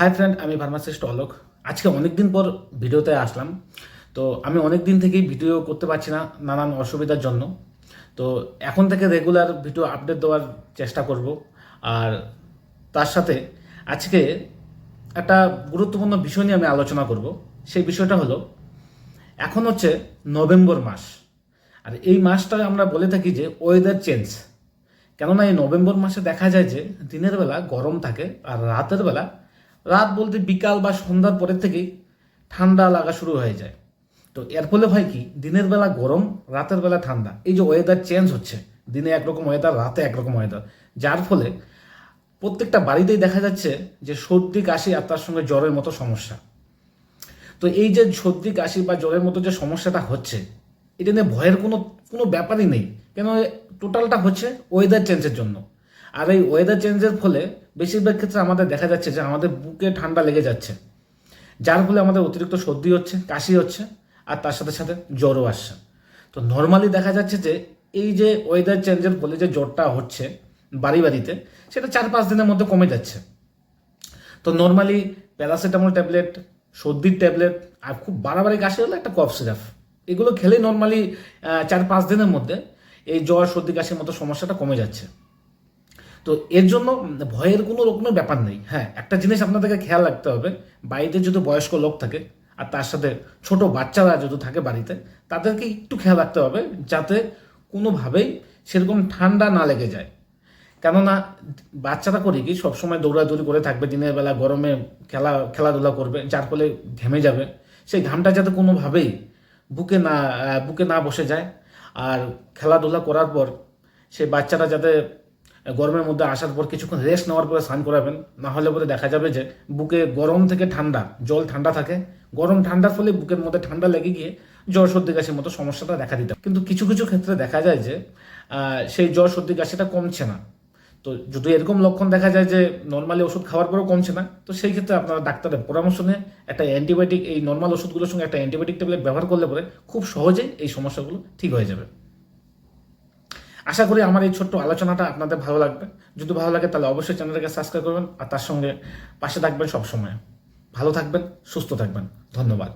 High friend আমি pharmacist Alok. আজকে অনেক দিন পর ভিডিওতে আসলাম। তো আমি অনেক দিন থেকেই ভিডিও করতে পারছি না নানান অসুবিধার জন্য। তো এখন থেকে রেগুলার ভিডিও আপডেট দেওয়ার চেষ্টা করব। আর তার সাথে আজকে একটা গুরুত্বপূর্ণ বিষয় নিয়ে আমি আলোচনা করব। সেই বিষয়টা হলো, এখন হচ্ছে নভেম্বর মাস। আর এই মাসটা আমরা বলে থাকি যে ওয়েদার চেঞ্জ কেননা এই নভেম্বর মাসে দেখা যায় যে দিনের বেলা গরম থাকে আর রাতের বেলা রাত বলতে বিকাল বা সন্ধ্যার পরের থেকেই ঠান্ডা লাগা শুরু হয়ে যায়। তো এর ফলে হয় কি, দিনের বেলা গরম, রাতের বেলা ঠান্ডা। এই যে ওয়েদার চেঞ্জ হচ্ছে, দিনে একরকম ওয়েদার রাতে একরকম ওয়েদার যার ফলে প্রত্যেকটা বাড়িতেই দেখা যাচ্ছে যে সর্দি, কাশি আর তার সঙ্গে জ্বরের মতো সমস্যা। তো এই যে সর্দি, কাশি বা জ্বরের মতো যে সমস্যাটা হচ্ছে, এটা নিয়ে ভয়ের কোনো কোনো ব্যাপারই নেই। কেন টোটালটা হচ্ছে ওয়েদার চেঞ্জের জন্য। আর এই ওয়েদার চেঞ্জের ফলে বেশিরভাগ ক্ষেত্রে আমাদের দেখা যাচ্ছে যে আমাদের বুকে ঠান্ডা লেগে যাচ্ছে। যার ফলে আমাদের অতিরিক্ত সর্দি হচ্ছে, কাশি হচ্ছে, আর তার সাথে সাথে জ্বরও আসছে। তো নর্মালি দেখা যাচ্ছে যে এই যে ওয়েদার চেঞ্জের ফলে যে জ্বরটা হচ্ছে বাড়ি বাড়িতে সেটা চার পাঁচ দিনের মধ্যে কমে যাচ্ছে। তো নর্মালি প্যারাসিটামল ট্যাবলেট সর্দির ট্যাবলেট আর খুব বাড়াবাড়ি কাশি হলে একটা কফ সিরাপ এগুলো খেলে নর্মালি চার পাঁচ দিনের মধ্যে এই জ্বর, সর্দি, কাশির মতো সমস্যাটা কমে যাচ্ছে। তো এর জন্য ভয়ের কোনো রকমের ব্যাপার নেই। হ্যাঁ একটা জিনিস আপনাদেরকে খেয়াল রাখতে হবে, বাড়িতে যদি বয়স্ক লোক থাকে আর তার সাথে ছোট বাচ্চারা যদি থাকে বাড়িতে, তাদেরকে একটু খেয়াল রাখতে হবে যাতে কোনোভাবেই সেরকম ঠান্ডা না লেগে যায়। কেননা বাচ্চারা করে কি, সবসময় দৌড়াদৌড়ি করে থাকবে, দিনের বেলা গরমে খেলা, খেলাধুলা করবে, যার ফলে ঘেমে যাবে। সেই ঘামটা যাতে কোনোভাবেই বুকে না বুকে না বসে যায়। আর খেলাধুলা করার পর সেই বাচ্চারা যাতে গরমের মধ্যে আসার পর কিছুক্ষণ রেস্ট নেওয়ার পরে স্নান করাবেন। না হলে পরে দেখা যাবে যে বুকে গরম থেকে ঠান্ডা, জল ঠান্ডা থাকে। গরম ঠান্ডার ফলে বুকের মধ্যে ঠান্ডা লেগে গিয়ে জ্বর সর্দি কাশির মতো সমস্যাটা দেখা দিতে কিন্তু কিছু কিছু ক্ষেত্রে দেখা যায় যে সেই জ্বর সর্দি কাশিটা কমছে না। তো যদি এরকম লক্ষণ দেখা যায় যে নর্মালি ওষুধ খাওয়ার পরেও কমছে না, তো সেই ক্ষেত্রে আপনারা ডাক্তারের পরামর্শ নিয়ে একটা অ্যান্টিবায়োটিক এই নর্মাল ওষুধগুলোর সঙ্গে একটা অ্যান্টিবায়োটিক ট্যাবলেট ব্যবহার করলে পরে খুব সহজেই এই সমস্যাগুলো ঠিক হয়ে যাবে। আশা করি আমার এই ছোট্ট আলোচনাটা আপনাদের ভালো লাগবে। যদি ভালো লাগে তাহলে অবশ্যই চ্যানেলটাকে সাবস্ক্রাইব করবেন আর তার সঙ্গে পাশে থাকবেন সবসময়। ভালো থাকবেন, সুস্থ থাকবেন। ধন্যবাদ।